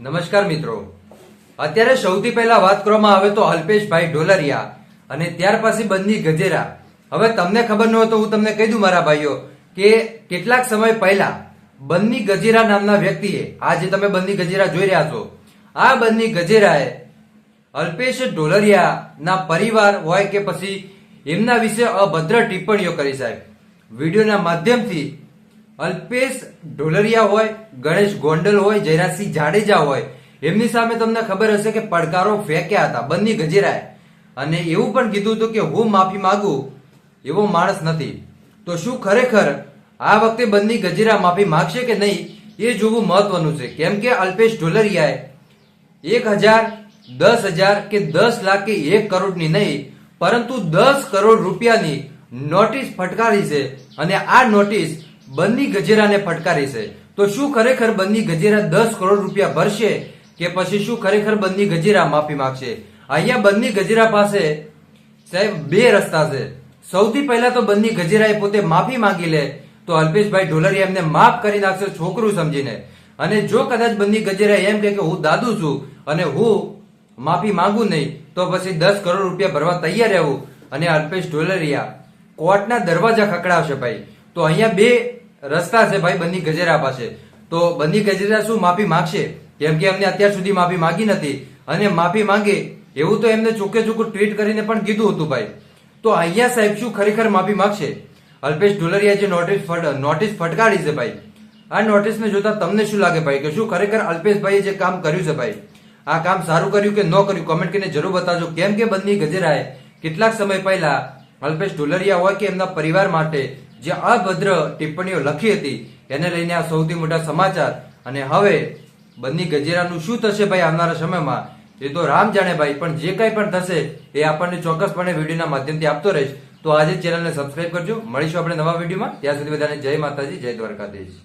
નમસ્કાર મિત્રો. અત્યારે સૌથી પહેલા વાત કરવામાં આવે તો અલ્પેશભાઈ ઢોલરિયા અને ત્યાર પછી બંદી ગજેરા. હવે તમને ખબર ન હોય તો હું તમને કહી દઉં મારા ભાઈઓ કે કેટલાક સમય પહેલા બંદી ગજેરા નામના વ્યક્તિએ આ જે તમે બંદી ગજેરા જોઈ રહ્યા છો, આ બંદી ગજેરાએ અલ્પેશ ઢોલરિયાના પરિવાર હોય કે પછી એમના વિશે અભદ્ર ટિપ્પણીઓ કરી સાહેબ. વિડીયોના માધ્યમથી અલ્પેશ ઢોલરિયા હોય, ગણેશ ગોંડલ હોય, જયરાજસિંહ જાડેજા હોય, એમની સામે તમને ખબર હશે કે પડકારો ફેંક્યા હતા, બંને ગજેરાએ અને એવું પણ કીધું હતું કે હું માફી માંગુ એવો માણસ નથી. તો શું ખરેખર આ વખતે બંને ગજેરા માફી માંગશે કે નહીં, એ જોવું મહત્વનું છે. કેમ કે અલ્પેશ ઢોલરિયાએ એક હજાર, દસ હજાર કે દસ લાખ કે એક કરોડની નહીં, પરંતુ દસ કરોડ રૂપિયાની નોટિસ ફટકારી છે. અને આ નોટિસ બંની ગજેરાને ફટકારી છે. તો શું ખરેખર બન્ની ગજેરા દસ કરોડ રૂપિયા ભરશે કે પછી શું ખરેખર બન્ની ગજેરા માફી માંગશે? અહીંયા બન્ની ગજેરા પાસે સાહેબ બે રસ્તા છે. સૌથી પહેલા તો બંની ગજેરાએ પોતે માફી માંગી લે તો અલ્પેશભાઈ ઢોલરિયા એમને માફ કરી નાખશે છોકરું સમજીને. અને જો કદાચ બંની ગજેરા એમ કે હું દાદુ છું અને હું માફી માંગુ નહીં, તો પછી દસ કરોડ રૂપિયા ભરવા તૈયાર રહેવું. અને અલ્પેશ ઢોલરિયા કોર્ટના દરવાજા ખકડાવશે ભાઈ. તો અહીંયા બે રસ્તા છે ભાઈ બંની ગજેરા પાસે. તો બંની ગજેરા શું માફી માંગશે? કેમ કે એમને અત્યાર સુધી માફી માંગી નથી. અને માફી માંગે એવું તો એમને ચોખ્ખે ચોખ્ખું ટ્વીટ કરીને પણ કીધું હતું ભાઈ. તો અહીંયા સાહેબ શું ખરેખર માફી માંગશે? અલ્પેશ ઢોલરિયા જે નોટિસ નોટિસ ફટકારી છે ભાઈ. આ નોટિસને જોતા તમને શું લાગે ભાઈ? કે શું ખરેખર અલ્પેશભાઈએ જે કામ કર્યું છે ભાઈ? આ કામ સારું કર્યું કે ન કર્યું? કોમેન્ટ કરીને જરૂર બતાવજો. કેમ કે બંને ગજેરાએ કેટલાક સમય પહેલા અલ્પેશ ઢોલરિયા હોય કે એમના પરિવાર માટે જે અભદ્ર ટિપ્પણીઓ લખી હતી, એને લઈને આ સૌથી મોટા સમાચાર. અને હવે બંને ગજેરાનું શું થશે ભાઈ આવનારા સમયમાં, એ તો રામ જાણે ભાઈ, પણ જે કંઈ પણ થશે, એ આપણને ચોક્કસપણે વિડીયોના માધ્યમથી આપતો રહીશ. તો આજે ચેનલને સબસ્ક્રાઇબ કરજો. મળીશું આપણે નવા વિડીયોમાં. ત્યાં સુધી બધાને જય માતાજી, જય દ્વારકાધીશ.